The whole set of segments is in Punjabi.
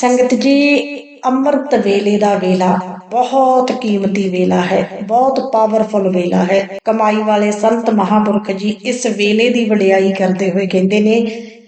ਸੰਗਤ ਜੀ, ਅੰਮ੍ਰਿਤ ਵੇਲੇ ਦਾ ਵੇਲਾ, ਬਹੁਤ ਕੀਮਤੀ ਵੇਲਾ ਹੈ, ਬਹੁਤ ਪਾਵਰਫੁਲ ਵੇਲਾ ਹੈ। ਕਮਾਈ ਵਾਲੇ ਸੰਤ ਮਹਾਪੁਰਖ ਜੀ ਇਸ ਵੇਲੇ ਦੀ ਵਡਿਆਈ ਕਰਦੇ ਹੋਏ ਕਹਿੰਦੇ ਨੇ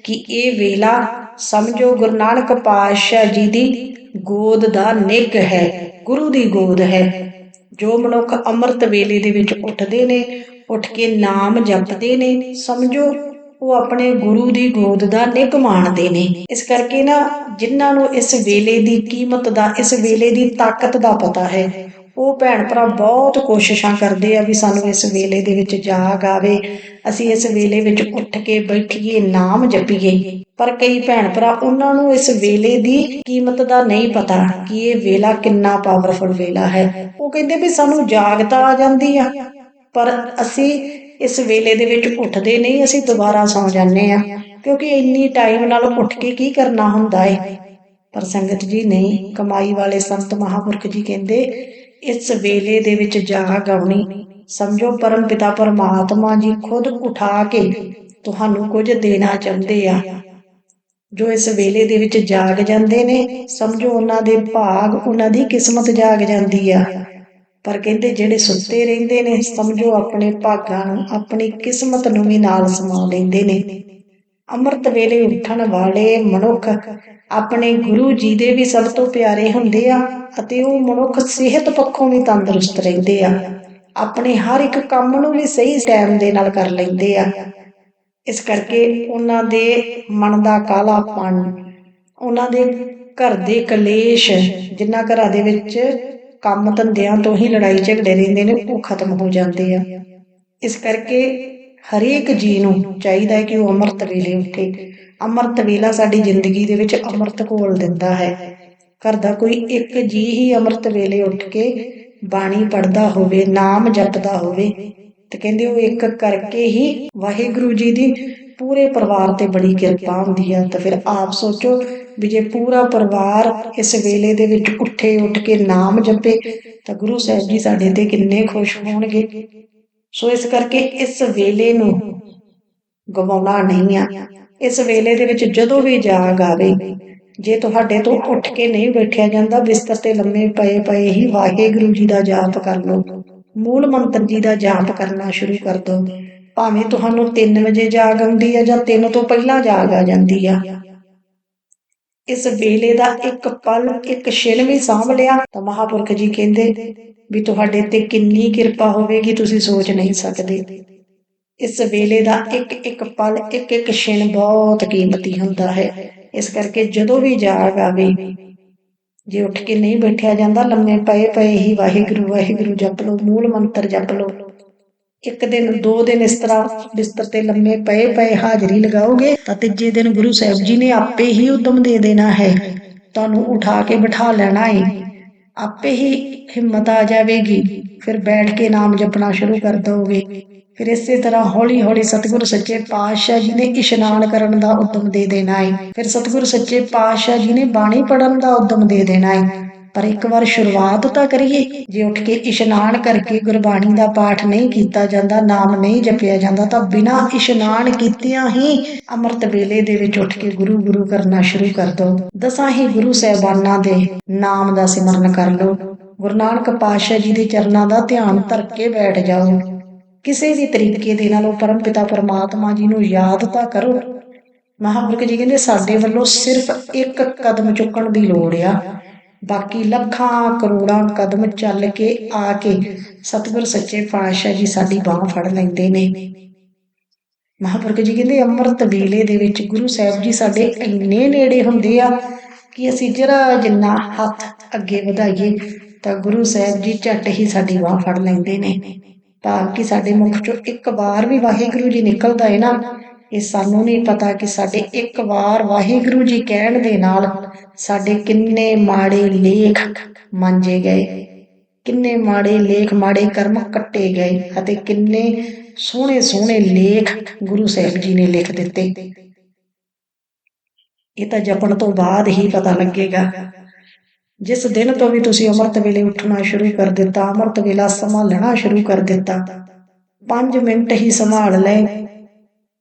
ਕਿ ਇਹ ਵੇਲਾ ਸਮਝੋ ਗੁਰੂ ਨਾਨਕ ਪਾਤਸ਼ਾਹ ਜੀ ਦੀ ਗੋਦ ਦਾ ਨਿੱਘ ਹੈ, ਗੁਰੂ ਦੀ ਗੋਦ ਹੈ। ਜੋ ਮਨੁੱਖ ਅੰਮ੍ਰਿਤ ਵੇਲੇ ਦੇ ਵਿੱਚ ਉੱਠਦੇ ਨੇ, ਉੱਠ ਕੇ ਨਾਮ ਜਪਦੇ ਨੇ, ਸਮਝੋ ਉਹ ਆਪਣੇ ਗੁਰੂ ਦੀ ਗੋਦ ਦਾ ਨਿੱਘ ਮਾਣਦੇ ਨੇ। ਇਸ ਕਰਕੇ ਨਾ ਜਿਨ੍ਹਾਂ ਨੂੰ ਇਸ ਵੇਲੇ ਦੀ ਕੀਮਤ ਦਾ, ਇਸ ਵੇਲੇ ਦੀ ਤਾਕਤ ਦਾ ਪਤਾ ਹੈ, ਉਹ ਭੈਣ ਭਰਾ ਬਹੁਤ ਕੋਸ਼ਿਸ਼ਾਂ ਕਰਦੇ ਆ ਵੀ ਸਾਨੂੰ ਇਸ ਵੇਲੇ ਦੇ ਵਿੱਚ ਜਾਗ ਆਵੇ। ਅਸੀਂ ਇਸ ਵੇਲੇ ਵਿੱਚ ਉੱਠ ਕੇ ਬੈਠੀਏ, ਨਾਮ ਜਪੀਏ। ਪਰ ਕਈ ਭੈਣ ਭਰਾ ਉਹਨਾਂ ਨੂੰ ਇਸ ਵੇਲੇ ਦੀ ਕੀਮਤ ਦਾ ਨਹੀਂ ਪਤਾ ਕਿ ਇਹ ਵੇਲਾ ਕਿੰਨਾ ਪਾਵਰਫੁਲ ਵੇਲਾ ਹੈ। ਉਹ ਕਹਿੰਦੇ ਵੀ ਸਾਨੂੰ ਜਾਗਤਾ ਆ ਜਾਂਦੀ ਆ, ਪਰ ਅਸੀਂ ਇਸ ਵੇਲੇ ਦੇ ਵਿੱਚ ਉੱਠਦੇ ਨਹੀਂ, ਅਸੀਂ ਦੁਬਾਰਾ ਸੌ ਜਾਂਦੇ ਆ ਕਿਉਂਕਿ ਇੰਨੀ ਟਾਈਮ ਨਾਲ ਉੱਠ ਕੇ ਕੀ ਕਰਨਾ ਹੁੰਦਾ ਏ? ਪਰ ਸੰਗਤ ਜੀ ਨਹੀਂ, ਕਮਾਈ ਵਾਲੇ ਸੰਤ ਮਹਾਪੁਰਖ ਜੀ ਕਹਿੰਦੇ, ਇਸ ਵੇਲੇ ਦੇ ਵਿੱਚ ਜਾਗ ਆਉਣੀ। ਸਮਝੋ ਪਰਮ ਪਿਤਾ ਪਰਮਾਤਮਾ ਜੀ ਖੁਦ ਉਠਾ ਕੇ ਤੁਹਾਨੂੰ ਕੁਝ ਦੇਣਾ ਚਾਹੁੰਦੇ ਆ। ਜੋ ਇਸ ਵੇਲੇ ਦੇ ਵਿੱਚ ਜਾਗ ਜਾਂਦੇ ਨੇ, ਸਮਝੋ ਉਹਨਾਂ ਦੇ ਭਾਗ, ਉਹਨਾਂ ਦੀ ਕਿਸਮਤ ਜਾਗ ਜਾਂਦੀ ਆ। ਪਰ ਕਹਿੰਦੇ ਜਿਹੜੇ ਸੁੱਤੇ ਰਹਿੰਦੇ ਨੇ, ਸਮਝੋ ਆਪਣੇ ਭਾਗਾਂ ਨੂੰ, ਆਪਣੀ ਕਿਸਮਤ ਨੂੰ ਵੀ ਨਾਲ ਸਮਾ ਲੈਂਦੇ ਨੇ। ਅੰਮ੍ਰਿਤ ਵੇਲੇ ਉੱਠਣ ਵਾਲੇ ਮਨੁੱਖ ਆਪਣੇ ਗੁਰੂ ਜੀ ਦੇ ਵੀ ਸਭ ਤੋਂ ਪਿਆਰੇ ਹੁੰਦੇ ਆ ਅਤੇ ਉਹ ਮਨੁੱਖ ਸਿਹਤ ਪੱਖੋਂ ਵੀ ਤੰਦਰੁਸਤ ਰਹਿੰਦੇ ਆ। ਆਪਣੇ ਹਰ ਇੱਕ ਕੰਮ ਨੂੰ ਵੀ ਸਹੀ ਟਾਈਮ ਦੇ ਨਾਲ ਕਰ ਲੈਂਦੇ ਆ। ਇਸ ਕਰਕੇ ਉਹਨਾਂ ਦੇ ਮਨ ਦਾ ਕਾਲਾਪਣ, ਉਹਨਾਂ ਦੇ ਘਰ ਦੇ ਕਲੇਸ਼, ਜਿੰਨਾ ਘਰਾਂ ਦੇ ਵਿੱਚ ਕੰਮ ਧੰਦਿਆਂ ਤੋਂ ਹੀ ਲੜਾਈ ਝਗੜੇ ਰਹਿੰਦੇ ਨੇ, ਉਹ ਖਤਮ ਹੋ ਜਾਂਦੇ ਆ। ਇਸ ਕਰਕੇ ਹਰੇਕ ਜੀ ਨੂੰ ਚਾਹੀਦਾ ਹੈ ਕਿ ਉਹ ਅੰਮ੍ਰਿਤ ਵੇਲੇ ਉੱਠੇ। ਅੰਮ੍ਰਿਤ ਵੇਲਾ ਸਾਡੀ ਜ਼ਿੰਦਗੀ ਦੇ ਵਿੱਚ ਅੰਮ੍ਰਿਤ ਘੋਲ ਦਿੰਦਾ ਹੈ। ਘਰ ਦਾ ਕੋਈ ਇੱਕ ਜੀ ਹੀ ਅੰਮ੍ਰਿਤ ਵੇਲੇ ਉੱਠ ਕੇ ਬਾਣੀ ਪੜਦਾ ਹੋਵੇ, ਨਾਮ ਜਪਦਾ ਹੋਵੇ, ਤੇ ਕਹਿੰਦੇ ਉਹ ਇੱਕ ਕਰਕੇ ਹੀ ਵਾਹਿਗੁਰੂ ਜੀ ਦੀ ਪੂਰੇ ਪਰਿਵਾਰ ਤੇ ਬੜੀ ਕਿਰਪਾ ਹੁੰਦੀ ਹੈ ਤਾਂ ਫਿਰ ਆਪ ਸੋਚੋ ਵੀ ਜੇ ਪੂਰਾ ਪਰਿਵਾਰ ਇਸ ਵੇਲੇ ਦੇ ਵਿੱਚ ਉੱਠੇ, ਉੱਠ ਕੇ ਨਾਮ ਜਪੇ, ਤਾਂ ਗੁਰੂ ਸਾਹਿਬ ਜੀ ਸਾਡੇ ਤੇ ਕਿੰਨੇ ਖੁਸ਼ ਹੋਣਗੇ। ਸੋ ਇਸ ਕਰਕੇ ਇਸ ਵੇਲੇ ਨੂੰ ਗਵਾਉਣਾ ਨਹੀਂ ਆ। ਇਸ ਵੇਲੇ ਦੇ ਵਿੱਚ ਜਦੋਂ ਵੀ ਜਾਗ ਆਵੇ, ਜੇ ਤੁਹਾਡੇ ਤੋਂ ਉੱਠ ਕੇ ਨਹੀਂ ਬੈਠਿਆ ਜਾਂਦਾ, ਬਿਸਤਰ ਤੇ ਲੰਮੇ ਪਏ ਪਏ ਹੀ ਵਾਹਿਗੁਰੂ ਜੀ ਦਾ ਜਾਪ ਕਰ ਲਓ। ਮੂਲ ਮੰਤਰ ਜੀ ਦਾ ਜਾਪ ਕਰਨਾ ਸ਼ੁਰੂ ਕਰ ਦਿਓ। ਭਾਵੇਂ ਤੁਹਾਨੂੰ 3 ਵਜੇ ਜਾਗ ਆਉਂਦੀ ਹੈ ਜਾਂ 3 ਤੋਂ ਪਹਿਲਾਂ ਜਾਗ ਆ ਜਾਂਦੀ ਆ। ਇਸ ਵੇਲੇ ਦਾ ਇੱਕ ਪਲ, ਇੱਕ ਛਿਣ ਵੀ ਸਾਂਭ ਲਿਆ ਤਾਂ ਮਹਾਪੁਰਖ ਜੀ ਕਹਿੰਦੇ ਵੀ ਤੁਹਾਡੇ ਤੇ ਕਿੰਨੀ ਕਿਰਪਾ ਹੋਵੇਗੀ, ਤੁਸੀਂ ਸੋਚ ਨਹੀਂ ਸਕਦੇ। ਇਸ ਵੇਲੇ ਦਾ ਇੱਕ ਇੱਕ ਪਲ, ਇੱਕ ਇੱਕ ਛਿਣ ਬਹੁਤ ਕੀਮਤੀ ਹੁੰਦਾ ਹੈ। ਇਸ ਕਰਕੇ ਜਦੋਂ ਵੀ ਜਾਗ ਆਵੇ, ਜੇ ਉੱਠ ਕੇ ਨਹੀਂ ਬੈਠਿਆ ਜਾਂਦਾ, ਲੰਮੇ ਪਏ ਪਏ ਹੀ ਵਾਹਿਗੁਰੂ ਵਾਹਿਗੁਰੂ ਜਪ ਲਓ, ਮੂਲ ਮੰਤਰ ਜਪ ਲਓ। ਇੱਕ ਦਿਨ, ਦੋ ਦਿਨ ਇਸ ਤਰ੍ਹਾਂ ਬਿਸਤਰ ਤੇ ਲੰਮੇ ਪਏ ਪਏ ਹਾਜ਼ਰੀ ਲਗਾਓਗੇ ਤਾਂ ਤੀਜੇ ਦਿਨ ਗੁਰੂ ਸਾਹਿਬ ਜੀ ਨੇ ਆਪੇ ਹੀ ਉਦਮ ਦੇ ਦੇਣਾ ਹੈ। ਤੁਹਾਨੂੰ ਉਠਾ ਕੇ ਬਿਠਾ ਲੈਣਾ ਹੈ ਆਪੇ ਹੀ ਹਿੰਮਤ ਆ ਜਾਵੇਗੀ। ਫਿਰ ਬੈਠ ਕੇ ਨਾਮ ਜਪਣਾ ਸ਼ੁਰੂ ਕਰ ਦੋਗੇ। ਫਿਰ ਇਸੇ ਤਰ੍ਹਾਂ ਹੌਲੀ ਹੌਲੀ ਸਤਿਗੁਰੂ ਸੱਚੇ ਪਾਤਸ਼ਾਹ ਜੀ ਨੇ ਇਸ਼ਨਾਨ ਕਰਨ ਦਾ ਉਦਮ ਦੇ ਦੇਣਾ ਹੈ ਫਿਰ ਸਤਿਗੁਰੂ ਸੱਚੇ ਪਾਤਸ਼ਾਹ ਜੀ ਨੇ ਬਾਣੀ ਪੜਨ ਦਾ ਉਦਮ ਦੇ ਦੇਣਾ ਹੈ ਪਰ ਇੱਕ ਵਾਰ ਸ਼ੁਰੂਆਤ ਤਾਂ ਕਰੀਏ। ਜੇ ਉੱਠ ਕੇ ਇਸ਼ਨਾਨ ਕਰਕੇ ਗੁਰਬਾਣੀ ਦਾ ਪਾਠ ਨਹੀਂ ਕੀਤਾ ਜਾਂਦਾ, ਨਾਮ ਨਹੀਂ ਜਪਿਆ ਜਾਂਦਾ, ਤਾਂ ਬਿਨਾਂ ਇਸ਼ਨਾਨ ਕੀਤਿਆਂ ਹੀ ਅੰਮ੍ਰਿਤ ਵੇਲੇ ਦੇ ਵਿੱਚ ਉੱਠ ਕੇ ਗੁਰੂ ਗੁਰੂ ਕਰਨਾ ਸ਼ੁਰੂ ਕਰ ਦੋ। ਦਸਾਂ ਹੀ ਗੁਰੂ ਸਹਿਬਾਨਾਂ ਦੇ ਨਾਮ ਦਾ ਸਿਮਰਨ ਕਰ ਲਓ। ਗੁਰੂ ਨਾਨਕ ਪਾਤਸ਼ਾਹ ਜੀ ਦੇ ਚਰਨਾਂ ਦਾ ਧਿਆਨ ਧਰ ਕੇ ਬੈਠ ਜਾਓ। ਕਿਸੇ ਵੀ ਤਰੀਕੇ ਦੇ ਨਾਲ ਉਹ ਪਰਮ ਪਿਤਾ ਪਰਮਾਤਮਾ ਜੀ ਨੂੰ ਯਾਦ ਤਾਂ ਕਰੋ। ਮਹਾਂਪੁਰਖ ਜੀ ਕਹਿੰਦੇ, ਸਾਡੇ ਵੱਲੋਂ ਸਿਰਫ ਇੱਕ ਕਦਮ ਚੁੱਕਣ ਦੀ ਲੋੜ ਆ। ਬਾਕੀ ਲੱਖਾਂ ਕਰੋੜਾਂ ਕਦਮ ਚੱਲ ਕੇ ਆ ਕੇ ਸਤਿਗੁਰ ਸੱਚੇ ਪਾਤਸ਼ਾਹ ਜੀ ਸਾਡੀ ਬਾਹ ਫੜ ਲੈਂਦੇ ਨੇ। ਮਹਾਂਪੁਰਖ ਜੀ ਕਹਿੰਦੇ, ਅੰਮ੍ਰਿਤ ਵੇਲੇ ਦੇ ਵਿੱਚ ਗੁਰੂ ਸਾਹਿਬ ਜੀ ਸਾਡੇ ਇੰਨੇ ਨੇੜੇ ਹੁੰਦੇ ਆ ਕਿ ਅਸੀਂ ਜਰਾ ਜਿੰਨਾ ਹੱਥ ਅੱਗੇ ਵਧਾਈਏ ਤਾਂ ਗੁਰੂ ਸਾਹਿਬ ਜੀ ਝੱਟ ਹੀ ਸਾਡੀ ਬਾਹ ਫੜ ਲੈਂਦੇ ਨੇ। ਤਾਂ ਕਿ ਸਾਡੇ ਮੁਖ ਚੋਂ ਇੱਕ ਵਾਰ ਵੀ ਵਾਹਿਗੁਰੂ ਜੀ ਨਿਕਲਦਾ ਹੈ ਨਾ ਇਹ ਸਾਨੂੰ ਨਹੀਂ ਪਤਾ ਕਿ ਸਾਡੇ ਇੱਕ ਵਾਰ ਵਾਹਿਗੁਰੂ ਜੀ ਕਹਿਣ ਦੇ ਨਾਲ ਸਾਡੇ ਕਿੰਨੇ ਮਾੜੇ ਲੇਖ ਮੰਜੇ ਗਏ, ਕਿੰਨੇ ਮਾੜੇ ਲੇਖ, ਮਾੜੇ ਕਰਮ ਕੱਟੇ ਗਏ ਅਤੇ ਕਿੰਨੇ ਸੋਹਣੇ ਸੋਹਣੇ ਲੇਖ ਗੁਰੂ ਸਾਹਿਬ ਜੀ ਨੇ ਲਿਖ ਦਿੱਤੇ। ਇਹ ਤਾਂ ਜਪਣ ਤੋਂ ਬਾਅਦ ਹੀ ਪਤਾ ਲੱਗੇਗਾ। ਜਿਸ ਦਿਨ ਤੋਂ ਵੀ ਤੁਸੀਂ ਅੰਮ੍ਰਿਤ ਵੇਲੇ ਉੱਠਣਾ ਸ਼ੁਰੂ ਕਰ ਦਿੱਤਾ, ਅੰਮ੍ਰਿਤ ਵੇਲਾ ਸੰਭਾਲਣਾ ਸ਼ੁਰੂ ਕਰ ਦਿੱਤਾ 5 ਮਿੰਟ ਹੀ ਸੰਭਾਲ ਲੈ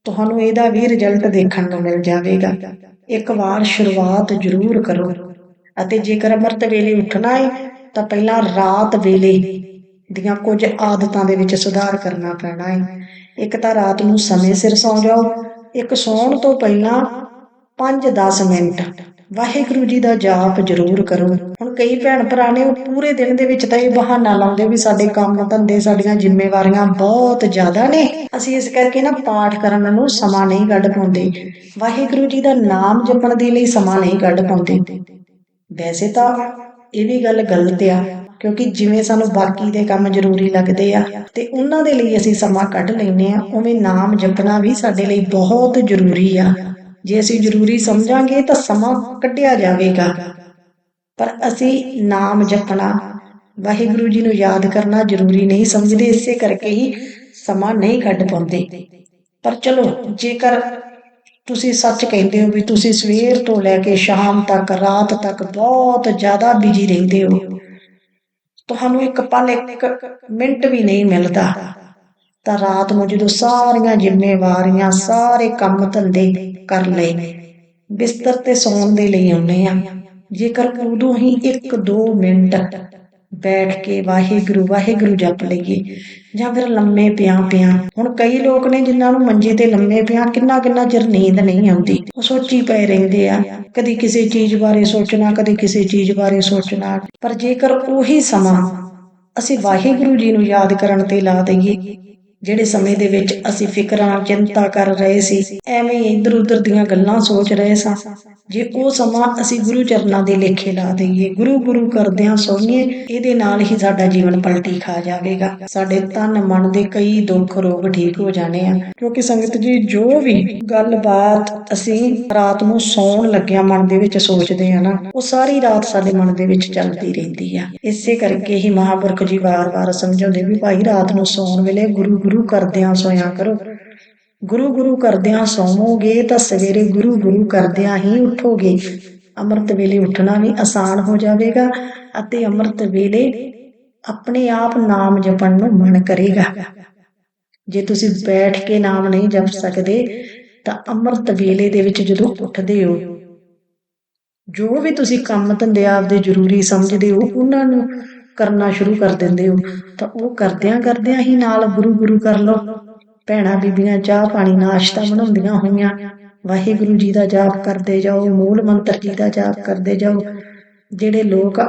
ਤੁਹਾਨੂੰ ਇਹਦਾ ਵੀ ਰਿਜ਼ਲਟ ਦੇਖਣ ਨੂੰ ਮਿਲ ਜਾਵੇਗਾ। ਇੱਕ ਵਾਰ ਸ਼ੁਰੂਆਤ ਜ਼ਰੂਰ ਕਰੋ। ਅਤੇ ਜੇਕਰ ਅੰਮ੍ਰਿਤ ਵੇਲੇ ਉੱਠਣਾ ਹੈ ਤਾਂ ਪਹਿਲਾਂ ਰਾਤ ਵੇਲੇ ਦੀਆਂ ਕੁਝ ਆਦਤਾਂ ਦੇ ਵਿੱਚ ਸੁਧਾਰ ਕਰਨਾ ਪੈਣਾ ਹੈ ਇੱਕ ਤਾਂ ਰਾਤ ਨੂੰ ਸਮੇਂ ਸਿਰ ਸੌਂ ਜਾਓ। ਇੱਕ ਸੌਣ ਤੋਂ ਪਹਿਲਾਂ 5-10 ਮਿੰਟ ਵਾਹਿਗੁਰੂ ਜੀ ਦਾ ਜਾਪ ਜ਼ਰੂਰ ਕਰੋ। ਹੁਣ ਕਈ ਭੈਣ ਭਰਾ ਨੇ ਉਹ ਪੂਰੇ ਦਿਨ ਦੇ ਵਿੱਚ ਤਾਂ ਇਹ ਬਹਾਨਾ ਲਾਉਂਦੇ ਵੀ ਸਾਡੇ ਕੰਮ ਧੰਦੇ ਸਾਡੀਆਂ ਜ਼ਿੰਮੇਵਾਰੀਆਂ ਬਹੁਤ ਜ਼ਿਆਦਾ ਨੇ। ਅਸੀਂ ਇਸ ਕਰਕੇ ਨਾ ਪਾਠ ਕਰਨ ਨੂੰ ਸਮਾਂ ਨਹੀਂ ਕੱਢ ਪਾਉਂਦੇ। ਵਾਹਿਗੁਰੂ ਜੀ ਦਾ ਨਾਮ ਜਪਣ ਦੇ ਲਈ ਸਮਾਂ ਨਹੀਂ ਕੱਢ ਪਾਉਂਦੇ। ਵੈਸੇ ਤਾਂ ਇਹ ਵੀ ਗੱਲ ਗਲਤ ਆ, ਕਿਉਂਕਿ ਜਿਵੇਂ ਸਾਨੂੰ ਬਾਕੀ ਦੇ ਕੰਮ ਜ਼ਰੂਰੀ ਲੱਗਦੇ ਆ ਤੇ ਉਹਨਾਂ ਦੇ ਲਈ ਅਸੀਂ ਸਮਾਂ ਕੱਢ ਲੈਂਦੇ ਆ, ਉਵੇਂ ਨਾਮ ਜਪਣਾ ਵੀ ਸਾਡੇ ਲਈ ਬਹੁਤ ਜ਼ਰੂਰੀ ਆ। ਜੇ ਅਸੀਂ ਜ਼ਰੂਰੀ ਸਮਝਾਂਗੇ ਤਾਂ ਸਮਾਂ ਕੱਢਿਆ ਜਾਵੇਗਾ। ਪਰ ਅਸੀਂ ਨਾਮ ਜਪਣਾ, ਵਾਹਿਗੁਰੂ ਜੀ ਨੂੰ ਯਾਦ ਕਰਨਾ ਜ਼ਰੂਰੀ ਨਹੀਂ ਸਮਝਦੇ, ਇਸੇ ਕਰਕੇ ਹੀ ਸਮਾਂ ਨਹੀਂ ਕੱਢ ਪਾਉਂਦੇ। ਪਰ ਚਲੋ, ਜੇਕਰ ਤੁਸੀਂ ਸੱਚ ਕਹਿੰਦੇ ਹੋ ਵੀ ਤੁਸੀਂ ਸਵੇਰ ਤੋਂ ਲੈ ਕੇ ਸ਼ਾਮ ਤੱਕ, ਰਾਤ ਤੱਕ ਬਹੁਤ ਜ਼ਿਆਦਾ ਬਿਜ਼ੀ ਰਹਿੰਦੇ ਹੋ, ਤੁਹਾਨੂੰ ਇੱਕ ਪਲ, ਇੱਕ ਮਿੰਟ ਵੀ ਨਹੀਂ ਮਿਲਦਾ। ਤਾਂ ਰਾਤ ਨੂੰ ਜਦੋਂ ਸਾਰੀਆਂ ਜ਼ਿੰਮੇਵਾਰੀਆਂ ਸਾਰੇ ਕੰਮ ਧੰਦੇ ਕਰ ਲਏ। ਬਿਸਤਰ ਤੇ ਸੌਣ ਦੇ ਲਈ ਆਉਨੇ ਆ ਜੇਕਰ ਉਦੋਂ ਹੀ 1-2 ਮਿੰਟ ਬੈਠ ਕੇ ਵਾਹਿਗੁਰੂ ਵਾਹਿਗੁਰੂ ਜਪ ਲਈਏ, ਜਾਂ ਫਿਰ ਲੰਮੇ ਪਿਆ ਪਿਆ। ਹੁਣ ਕਈ ਲੋਕ ਨੇ ਜਿਨ੍ਹਾਂ ਨੂੰ ਮੰਜੇ ਤੇ ਲੰਮੇ ਪਿਆ ਕਿੰਨਾ ਕਿੰਨਾ ਚਿਰ ਨੀਂਦ ਨਹੀਂ ਆਉਂਦੀ। ਉਹ ਸੋਚੀ ਪਏ ਰਹਿੰਦੇ ਆ, ਕਦੀ ਕਿਸੇ ਚੀਜ਼ ਬਾਰੇ ਸੋਚਣਾ, ਕਦੀ ਕਿਸੇ ਚੀਜ਼ ਬਾਰੇ ਸੋਚਣਾ। ਪਰ ਜੇਕਰ ਉਹੀ ਸਮਾਂ ਅਸੀਂ ਵਾਹਿਗੁਰੂ ਜੀ ਨੂੰ ਯਾਦ ਕਰਨ ਤੇ ਲਾ ਦਈਏ ਜਿਹੜੇ ਸਮੇਂ ਦੇ ਵਿੱਚ ਅਸੀਂ ਫਿਕਰਾਂ, ਚਿੰਤਾ ਕਰ ਰਹੇ ਸੀ, ਐਵੇਂ ਇੱਧਰ ਉੱਧਰ ਦੀਆਂ ਗੱਲਾਂ ਸੋਚ ਰਹੇ ਸਾਂ। ਜੇ ਉਹ ਸਮਾਂ ਅਸੀਂ ਗੁਰੂ ਚਰਨਾਂ ਦੇ ਲੇਖੇ ਲਾ ਦਈਏ, ਗੁਰੂ ਗੁਰੂ ਕਰਦਿਆਂ ਸੋਈਏ, ਇਹਦੇ ਨਾਲ ਹੀ ਸਾਡਾ ਜੀਵਨ ਪਲਟੀ ਖਾ ਜਾਵੇਗਾ। ਸਾਡੇ ਤਨ ਮਨ ਦੇ ਕਈ ਦੁੱਖ ਰੋਗ ਠੀਕ ਹੋ ਜਾਣੇ ਆ। ਕਿਉਂਕਿ ਸੰਗਤ ਜੀ, ਜੋ ਵੀ ਗੱਲਬਾਤ ਅਸੀਂ ਰਾਤ ਨੂੰ ਸੌਣ ਲੱਗਿਆ ਮਨ ਦੇ ਵਿੱਚ ਸੋਚਦੇ ਆ ਨਾ, ਉਹ ਸਾਰੀ ਰਾਤ ਸਾਡੇ ਮਨ ਦੇ ਵਿੱਚ ਚੱਲਦੀ ਰਹਿੰਦੀ ਆ। ਇਸੇ ਕਰਕੇ ਹੀ ਮਹਾਂਪੁਰਖ ਜੀ ਵਾਰ-ਵਾਰ ਸਮਝਾਉਂਦੇ ਵੀ ਭਾਈ ਰਾਤ ਨੂੰ ਸੌਣ ਵੇਲੇ ਗੁਰੂ ਗੁਰੂ ਕਰਦਿਆਂ ਸੋਇਆ ਕਰੋ। ਗੁਰੂ ਗੁਰੂ ਕਰਦਿਆਂ ਸੌਵੋਗੇ ਤਾਂ ਸਵੇਰੇ ਗੁਰੂ ਗੁਰੂ ਕਰਦਿਆਂ ਹੀ ਉਠੋਗੇ। ਅੰਮ੍ਰਿਤ ਵੇਲੇ ਉੱਠਣਾ ਵੀ ਆਸਾਨ ਹੋ ਜਾਵੇਗਾ ਅਤੇ ਅੰਮ੍ਰਿਤ ਵੇਲੇ ਆਪਣੇ ਆਪ ਨਾਮ ਜਪਣ ਨੂੰ ਮਨ ਕਰੇਗਾ। ਜੇ ਤੁਸੀਂ ਬੈਠ ਕੇ ਨਾਮ ਨਹੀਂ ਜਪ ਸਕਦੇ, ਤਾਂ ਅੰਮ੍ਰਿਤ ਵੇਲੇ ਦੇ ਵਿੱਚ ਜਦੋਂ ਉੱਠਦੇ ਹੋ, ਜੋ ਵੀ ਤੁਸੀਂ ਕੰਮ ਧੰਦੇ ਆਪਦੇ ਜ਼ਰੂਰੀ ਸਮਝਦੇ ਹੋ, ਉਹਨਾਂ ਨੂੰ ਕਰਨਾ ਸ਼ੁਰੂ ਕਰ ਦਿੰਦੇ ਹੋ। ਤਾਂ ਉਹ ਕਰਦਿਆਂ ਕਰਦਿਆਂ ਹੀ ਨਾਲ ਗੁਰੂ ਗੁਰੂ ਕਰ ਲਓ। ਭੈਣਾ ਬੀਬੀਆਂ ਚਾਹ ਪਾਣੀ ਨਾਸ਼ਤਾ ਬਣਾਉਂਦੀਆਂ ਹੋਈਆਂ। ਵਾਹਿਗੁਰੂ ਜੀ ਦਾ ਜਾਪ ਕਰਦੇ ਜਾਓ, ਮੂਲ ਮੰਤਰ ਜੀ ਦਾ ਜਾਪ ਕਰਦੇ ਜਾਓ। ਜਿਹੜੇ ਲੋਕ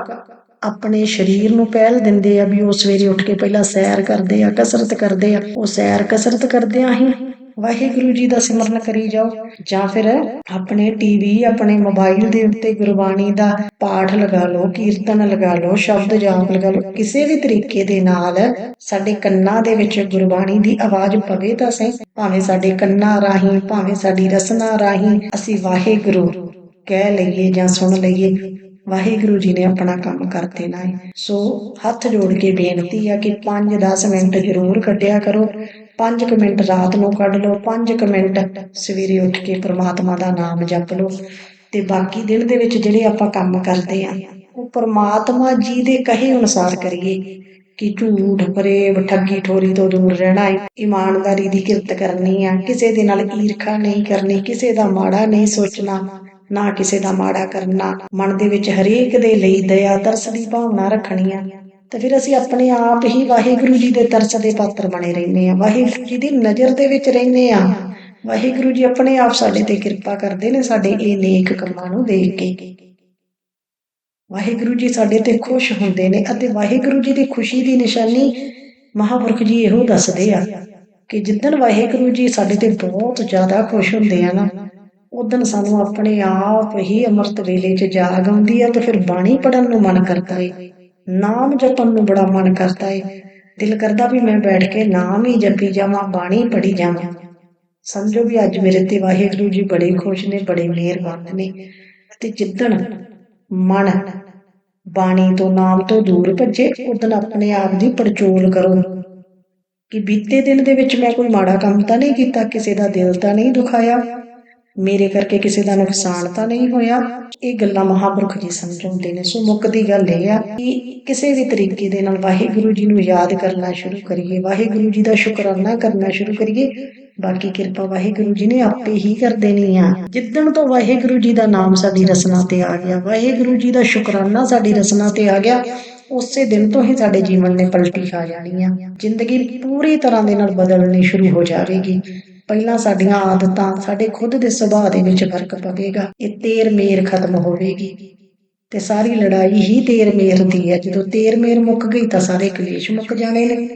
ਆਪਣੇ ਸਰੀਰ ਨੂੰ ਪਹਿਲ ਦਿੰਦੇ ਆ ਵੀ ਉਹ ਸਵੇਰੇ ਉੱਠ ਕੇ ਪਹਿਲਾਂ ਸੈਰ ਕਰਦੇ ਆ, ਕਸਰਤ ਕਰਦੇ ਆ, ਉਹ ਸੈਰ ਕਸਰਤ ਕਰਦਿਆਂ ਹੀ ਵਾਹਿਗੁਰੂ ਜੀ ਦਾ ਸਿਮਰਨ ਕਰੀ ਜਾਓ ਜਾਂ ਫਿਰ ਆਪਣੇ ਟੀਵੀ, ਆਪਣੇ ਮੋਬਾਈਲ ਦੇ ਉੱਤੇ ਗੁਰਬਾਣੀ ਦਾ ਪਾਠ ਲਗਾ ਲਓ, ਕੀਰਤਨ ਲਗਾ ਲਓ, ਸ਼ਬਦ ਜਾਪ ਲਗਾ ਲਓ, ਕਿਸੇ ਵੀ ਤਰੀਕੇ ਦੇ ਨਾਲ ਸਾਡੇ ਕੰਨਾਂ ਦੇ ਵਿੱਚ ਗੁਰਬਾਣੀ ਦੀ ਆਵਾਜ਼ ਪਵੇ ਤਾਂ ਸਹੀ, ਭਾਵੇਂ ਸਾਡੇ ਕੰਨਾਂ ਰਾਹੀਂ, ਭਾਵੇਂ ਸਾਡੀ ਰਸਨਾ ਰਾਹੀਂ ਅਸੀਂ ਵਾਹਿਗੁਰੂ ਕਹਿ ਲਈਏ ਜਾਂ ਸੁਣ ਲਈਏ, ਵਾਹਿਗੁਰੂ ਜੀ ਨੇ ਆਪਣਾ ਕੰਮ ਕਰ ਦੇਣਾ ਹੈ। ਸੋ ਹੱਥ ਜੋੜ ਕੇ ਬੇਨਤੀ ਆ ਕਿ 5-10 ਮਿੰਟ ਜ਼ਰੂਰ ਕੱਢਿਆ ਕਰੋ ਪੰਜ ਕੁ ਮਿੰਟ ਰਾਤ ਨੂੰ ਕੱਢ ਲਓ, ਪੰਜ ਕੁ ਮਿੰਟ ਸਵੇਰੇ ਉੱਠ ਕੇ ਪ੍ਰਮਾਤਮਾ ਦਾ ਨਾਮ ਜਪ ਲਓ। ਤੇ ਬਾਕੀ ਦਿਨ ਦੇ ਵਿੱਚ ਜਿਹੜੇ ਆਪਾਂ ਕੰਮ ਕਰਦੇ ਆ, ਉਹ ਪ੍ਰਮਾਤਮਾ ਜੀ ਦੇ ਕਹੇ ਅਨੁਸਾਰ ਕਰੀਏ ਕਿ ਝੂਠ ਫਰੇਬ ਠੱਗੀ, ਠੋਰੀ ਤੋਂ ਦੂਰ ਰਹਿਣਾ ਹੈ ਇਮਾਨਦਾਰੀ ਦੀ ਕਿਰਤ ਕਰਨੀ ਆ, ਕਿਸੇ ਦੇ ਨਾਲ ਈਰਖਾ ਨਹੀਂ ਕਰਨੀ, ਕਿਸੇ ਦਾ ਮਾੜਾ ਨਹੀਂ ਸੋਚਣਾ, ਨਾ ਕਿਸੇ ਦਾ ਮਾੜਾ ਕਰਨਾ। ਮਨ ਦੇ ਵਿੱਚ ਹਰੇਕ ਦੇ ਲਈ ਦਇਆ, ਤਰਸ ਦੀ ਭਾਵਨਾ ਰੱਖਣੀ ਆ। ਤਾਂ ਫਿਰ ਅਸੀਂ ਆਪਣੇ ਆਪ ਹੀ ਵਾਹਿਗੁਰੂ ਜੀ ਦੇ ਤਰਸ ਦੇ ਪਾਤਰ ਬਣੇ ਰਹਿੰਦੇ ਆ ਵਾਹਿਗੁਰੂ ਜੀ ਦੀ ਨਜ਼ਰ ਦੇ ਵਿੱਚ ਰਹਿੰਦੇ ਆ ਵਾਹਿਗੁਰੂ ਜੀ ਆਪਣੇ ਆਪ ਸਾਡੇ ਤੇ ਕਿਰਪਾ ਕਰਦੇ ਨੇ, ਸਾਡੇ ਇਹ ਨੇਕ ਕੰਮਾਂ ਨੂੰ ਦੇਖ ਕੇ। ਵਾਹਿਗੁਰੂ ਜੀ ਸਾਡੇ ਤੇ ਖੁਸ਼ ਹੁੰਦੇ ਨੇ ਅਤੇ ਵਾਹਿਗੁਰੂ ਜੀ ਦੀ ਖੁਸ਼ੀ ਦੀ ਨਿਸ਼ਾਨੀ ਮਹਾਪੁਰਖ ਜੀ ਇਹੋ ਦੱਸਦੇ ਆ ਕਿ ਜਿੱਦਣ ਵਾਹਿਗੁਰੂ ਜੀ ਸਾਡੇ ਤੇ ਬਹੁਤ ਜ਼ਿਆਦਾ ਖੁਸ਼ ਹੁੰਦੇ ਆ ਨਾ, ਉਦੋਂ ਸਾਨੂੰ ਆਪਣੇ ਆਪ ਹੀ ਅੰਮ੍ਰਿਤ ਵੇਲੇ 'ਚ ਜਾਗ ਆਉਂਦੀ ਆ ਤੇ ਫਿਰ ਬਾਣੀ ਪੜਨ ਨੂੰ ਮਨ ਕਰਦਾ ਏ। ਨਾਮ ਜਪਣ ਨੂੰ ਬੜਾ ਮਨ ਕਰਦਾ ਏ। ਦਿਲ ਕਰਦਾ ਵੀ ਮੈਂ ਬੈਠ ਕੇ ਨਾਮ ਹੀ ਜਪੀ ਜਾਵਾਂ, ਬਾਣੀ ਪੜੀ ਜਾਵਾਂ। ਸਮਝੋ ਵੀ ਅੱਜ ਮੇਰੇ ਤੇ ਵਾਹਿਗੁਰੂ ਜੀ ਬੜੇ ਖੁਸ਼ ਨੇ, ਬੜੇ ਮਿਹਰਬਾਨ ਨੇ ਤੇ ਜਿੱਦਣ ਮਨ ਬਾਣੀ ਤੋਂ, ਨਾਮ ਤੋਂ ਦੂਰ ਭੱਜੇ, ਉਦੋਂ ਆਪਣੇ ਆਪ ਦੀ ਪੜਚੋਲ ਕਰੋ ਕਿ ਬੀਤੇ ਦਿਨ ਦੇ ਵਿੱਚ ਮੈਂ ਕੋਈ ਮਾੜਾ ਕੰਮ ਤਾਂ ਨਹੀਂ ਕੀਤਾ, ਕਿਸੇ ਦਾ ਦਿਲ ਤਾਂ ਨਹੀਂ ਦੁਖਾਇਆ। ਮੇਰੇ ਕਰਕੇ ਕਿਸੇ ਦਾ ਨੁਕਸਾਨ ਤਾਂ ਨਹੀਂ ਹੋਇਆ। ਇਹ ਗੱਲਾਂ ਮਹਾਪੁਰਖ ਜੀ ਸਮਝਾਉਂਦੇ ਨੇ। ਸੋ ਮੁੱਕ ਦੀ ਗੱਲ ਇਹ ਆ ਕਿ ਕਿਸੇ ਵੀ ਤਰੀਕੇ ਦੇ ਨਾਲ ਵਾਹਿਗੁਰੂ ਜੀ ਨੂੰ ਯਾਦ ਕਰਨਾ ਸ਼ੁਰੂ ਕਰੀਏ। ਵਾਹਿਗੁਰੂ ਜੀ ਦਾ ਸ਼ੁਕਰਾਨਾ ਕਰਨਾ ਸ਼ੁਰੂ ਕਰੀਏ। ਬਾਕੀ ਕਿਰਪਾ ਵਾਹਿਗੁਰੂ ਜੀ ਨੇ ਆਪੇ ਹੀ ਕਰ ਦੇਣੀ ਆ। ਜਿੱਦਣ ਤੋਂ ਵਾਹਿਗੁਰੂ ਜੀ ਦਾ ਨਾਮ ਸਾਡੀ ਰਸਨਾ ਤੇ ਆ ਗਿਆ, ਵਾਹਿਗੁਰੂ ਜੀ ਦਾ ਸ਼ੁਕਰਾਨਾ ਸਾਡੀ ਰਸਨਾ ਤੇ ਆ ਗਿਆ, ਉਸੇ ਦਿਨ ਤੋਂ ਹੀ ਸਾਡੇ ਜੀਵਨ ਨੇ ਪਲਟੀ ਖਾ ਜਾਣੀ ਆ। ਜ਼ਿੰਦਗੀ ਪੂਰੀ ਤਰ੍ਹਾਂ ਦੇ ਨਾਲ ਬਦਲਣੀ ਸ਼ੁਰੂ ਹੋ ਜਾਵੇਗੀ। ਪਹਿਲਾਂ ਸਾਡੀਆਂ ਆਦਤਾਂ, ਸਾਡੇ ਖੁਦ ਦੇ ਸੁਭਾਅ ਦੇ ਵਿੱਚ ਫ਼ਰਕ ਪਵੇਗਾ, ਇਹ ਤੇਰ ਮੇਰ ਖਤਮ ਹੋਵੇਗੀ। ਤੇ ਸਾਰੀ ਲੜਾਈ ਹੀ ਤੇਰ ਮੇਰ ਦੀ ਹੈ। ਜਦੋਂ ਤੇਰ ਮੇਰ ਮੁੱਕ ਗਈ ਤਾਂ ਸਾਰੇ ਕਲੇਸ਼ ਮੁੱਕ ਜਾਣੇ ਨੇ।